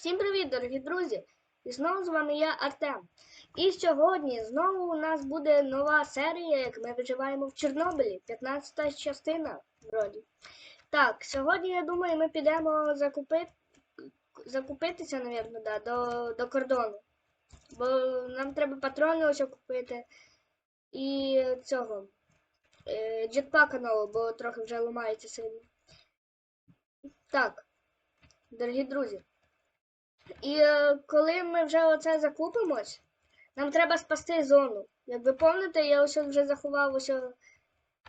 Всім привіт, дорогі друзі! І знову з вами я Артем. І сьогодні знову у нас буде нова серія, як ми виживаємо в Чорнобилі, 15-та частина вроді. Так, сьогодні я думаю, ми підемо закупити, закупитися, навірно, да, до, до кордону. Бо нам треба патрони ось купити і цього е, джетпака нового, бо трохи вже ламається сильно. Так, дорогі друзі. І е, коли ми вже оце закупимось, нам треба спасти зону. Як ви пам'ятаєте, я ось вже заховав ось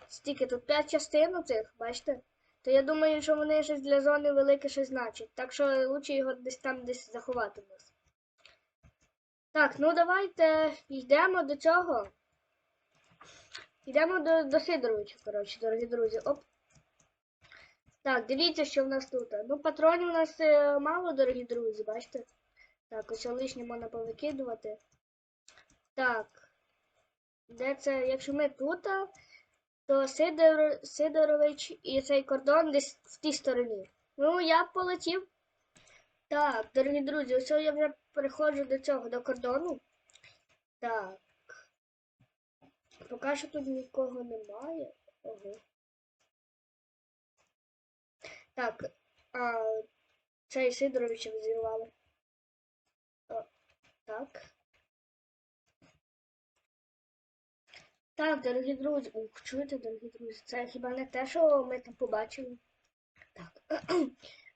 стільки тут 5 частин цих, бачите? То я думаю, що вони щось для зони велике щось значать. Так що лучше його десь там десь заховати нас. Так, ну давайте йдемо до цього. Йдемо до, до Сидоровича, коротше, дорогі друзі. Оп. Так, дивіться, що в нас тут. Ну, патронів у нас е, мало, дорогі друзі, бачите? Так, ось лишнє можна повикидувати. Так. Де це? Якщо ми тут, то Сидор, Сидорович і цей кордон десь в тій стороні. Ну, я полетів. Так, дорогі друзі, ось я вже переходжу до цього, до кордону. Так. Поки що тут нікого немає. Ого. Так, а цей Сидоровича взірвали. О, Так. Так, дорогі друзі. Ух, чуєте, дорогі друзі? Це хіба не те, що ми там побачили? Так.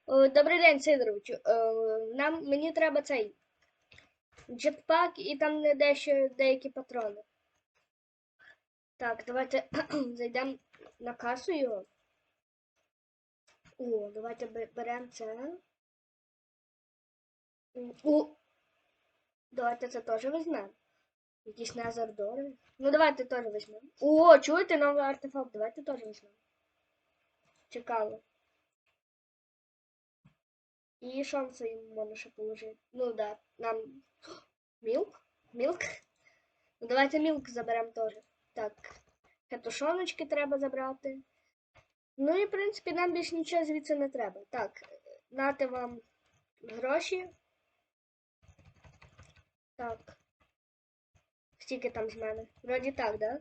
Добрий день, Сидоровичу. Е, Нам мені треба цей джетпак і там не дещо деякі патрони. Так, давайте зайдемо на касу його. О, давайте беремо це. О! Давайте це теж візьмемо. Якісь назардори. Ну давайте теж візьмемо. О, чуєте новий артефакт? Давайте теж візьмемо. Цікаво. І це йому можна ще положити? Ну да, нам. Мілк? Мілк? Ну давайте мілк заберемо теж. Так. Катушоночки треба забрати. Ну і, в принципі, нам більше нічого звідси не треба. Так, нате вам гроші. Так. Скільки там з мене? Вроді так, да?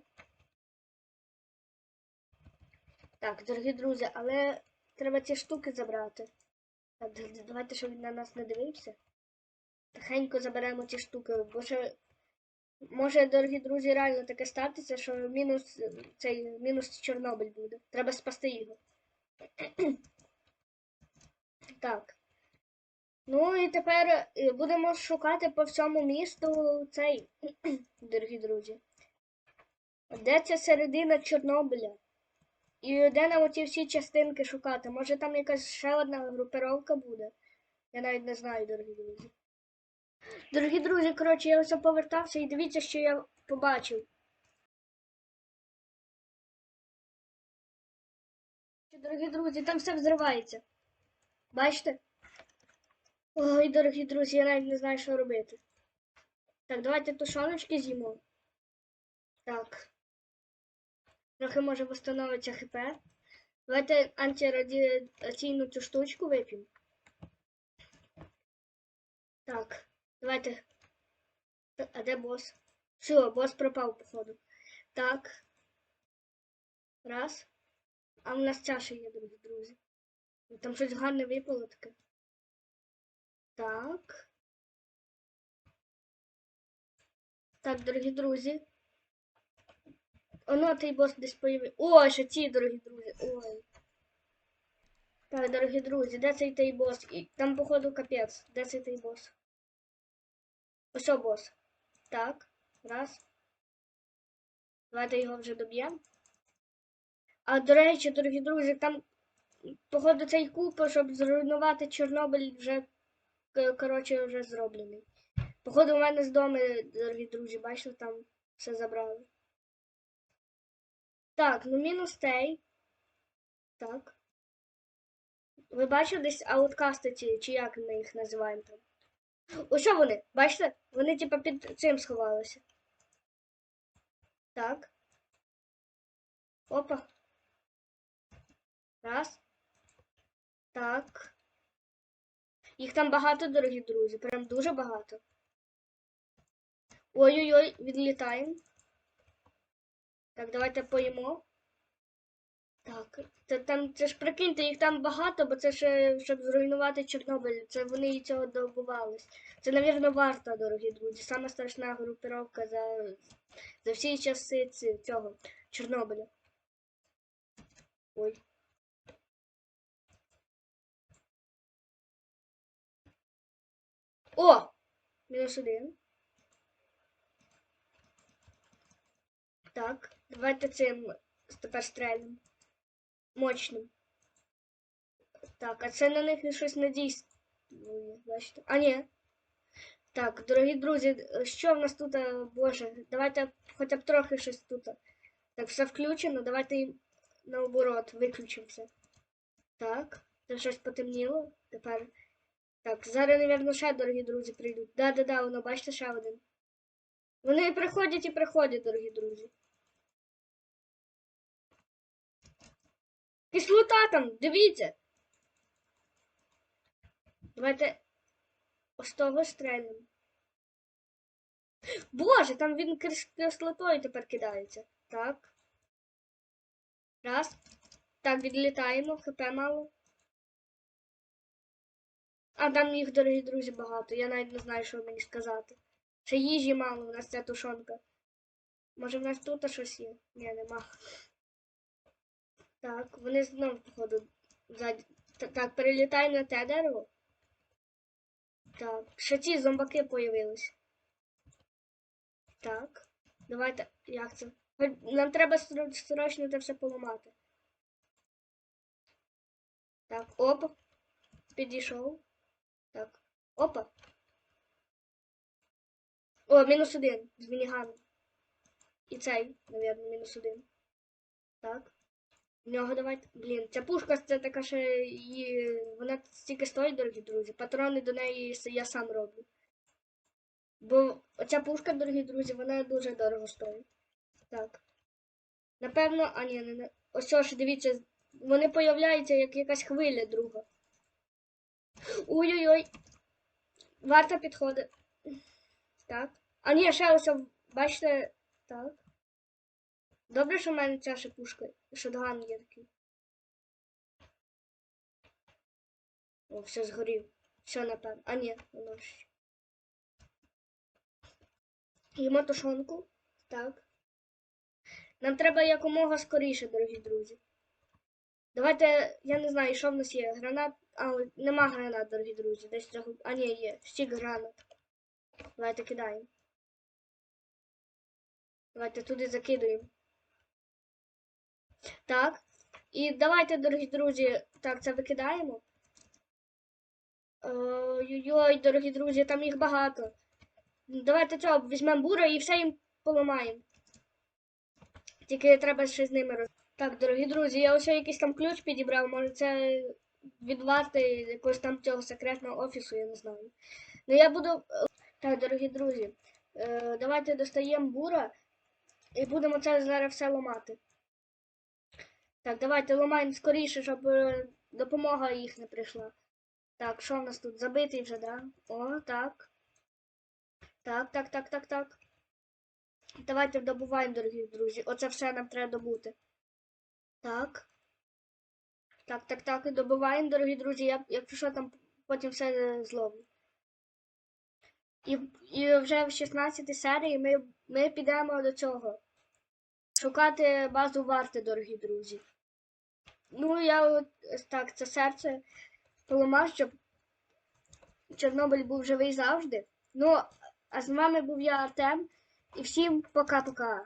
Так, дорогі друзі, але треба ці штуки забрати. Так, давайте, щоб він на нас не дивився. Тихенько заберемо ці штуки, бо ще може, дорогі друзі, реально таке статися, що мінус цей мінус Чорнобиль буде. Треба спасти його. Так. Ну і тепер е, будемо шукати по всьому місту цей, дорогі друзі. Де ця середина Чорнобиля? І де нам оці всі частинки шукати? Може там якась ще одна групировка буде? Я навіть не знаю, дорогі друзі. Дорогі друзі, коротше, я ось повертався і дивіться, що я побачив. Дорогі друзі, там все взривається. Бачите? Ой, дорогі друзі, я навіть не знаю, що робити. Так, давайте тушоночки з'їмо. Так. Трохи може восстановиться ХП. Давайте антирадіаційну цю штучку вип'ємо. Так, давайте. А де бос? Все, бос пропав, походу. Так. Раз. А в нас чаша є, друзі, друзі. Там щось гарне випало таке. Так. Так, дорогі друзі. Оно той бос десь появився. О, ще ті, дорогі друзі. Ой. Так, дорогі друзі, де цей той бос? І там, походу, капець. Де цей той бос? Ось о, бос. Так. Раз. Давайте його вже доб'ємо. А до речі, дорогі друзі, там, походу, цей куб, щоб зруйнувати Чорнобиль, вже коротше, вже зроблений. Походу, у мене з дому, дорогі друзі, бачите, там все забрали. Так, ну мінус цей. Так. Ви бачите десь ауткасти ці, чи як ми їх називаємо там? Ось вони? Бачите? Вони типа під цим сховалися. Так. Опа. Раз. Так. Їх там багато, дорогі друзі, прям дуже багато. Ой-ой-ой, відлітаємо. Так, давайте поїмо. Так, це там це ж прикиньте, їх там багато, бо це ще щоб зруйнувати Чорнобиль. Це вони і цього добувались. Це, навірно, варта, дорогі друзі. Сама страшна групіровка за, за всі часи цього Чорнобиля. Ой. О! Мінус один. Так, давайте цим тепер стрельнемо. Мощним. Так, а це на них щось не дійствує, бачите? А, ні. Так, дорогі друзі, що в нас тут, е, боже, давайте хоча б трохи щось тут. Так, все включено, давайте їм наоборот виключимо все. Так, це щось потемніло. Тепер. Так, зараз, напевно, ще, дорогі друзі, прийдуть. Да-да-да, воно, бачите, ще один. Вони приходять і приходять, дорогі друзі. Кислота там, дивіться. Давайте ось того стрельнемо. Боже, там він кислотою тепер кидається. Так. Раз. Так, відлітаємо, хп мало. А там їх, дорогі друзі, багато. Я навіть не знаю, що мені сказати. Ще їжі мало, у нас ця тушонка. Може в нас тут щось є? Ні, нема. Так, вони знову, походу, ззаді. Так, перелітай на те дерево. Так, ще ці зомбаки появились. Так, давайте. Як це? Нам треба сро- срочно це все поламати. Так, оп. Підійшов. Так. Опа. О, мінус один. З мініганом. І цей, навірно, мінус один. Так. В нього давайте. Блін, ця пушка це така ще її. Вона стільки стоїть, дорогі друзі. Патрони до неї я сам роблю. Бо оця пушка, дорогі друзі, вона дуже дорого стоїть. Так. Напевно, а ні, не, не. Ось ж, дивіться, вони появляються як якась хвиля друга. Ой-ой-ой. Варта підходить. Так. А ні, ще ось, бачите, так. Добре, що в мене ця ще пушка. Шотган є такий. О, все згорів. Все, напевно. А ні, воно ж. Їмо тушонку. Так. Нам треба якомога скоріше, дорогі друзі. Давайте, я не знаю, що в нас є. Гранат. А, нема гранат, дорогі друзі. Десь цього. А, ні, є. Стік гранат. Давайте кидаємо. Давайте туди закидуємо. Так. І давайте, дорогі друзі, так, це викидаємо. Ой-ой-ой, дорогі друзі, там їх багато. Давайте цього візьмемо бура і все їм поламаємо. Тільки треба ще з ними роз... Так, дорогі друзі, я ось якийсь там ключ підібрав, може це від якогось там цього секретного офісу, я не знаю. Ну я буду. Так, дорогі друзі, е, давайте достаємо бура і будемо це зараз все ламати. Так, давайте ламаємо скоріше, щоб е, допомога їх не прийшла. Так, що в нас тут? Забитий вже, да? О, так. Так, так, так, так, так. Давайте добуваємо, дорогі друзі. Оце все нам треба добути. Так. Так, так, так, і добуваємо, дорогі друзі. Я, якщо що, там потім все е, зловлю. І, і вже в 16 серії ми, ми підемо до цього. Шукати базу варти, дорогі друзі. Ну, я от так це серце поламав, щоб Чорнобиль був живий завжди. Ну, а з вами був я Артем. І всім пока-пока.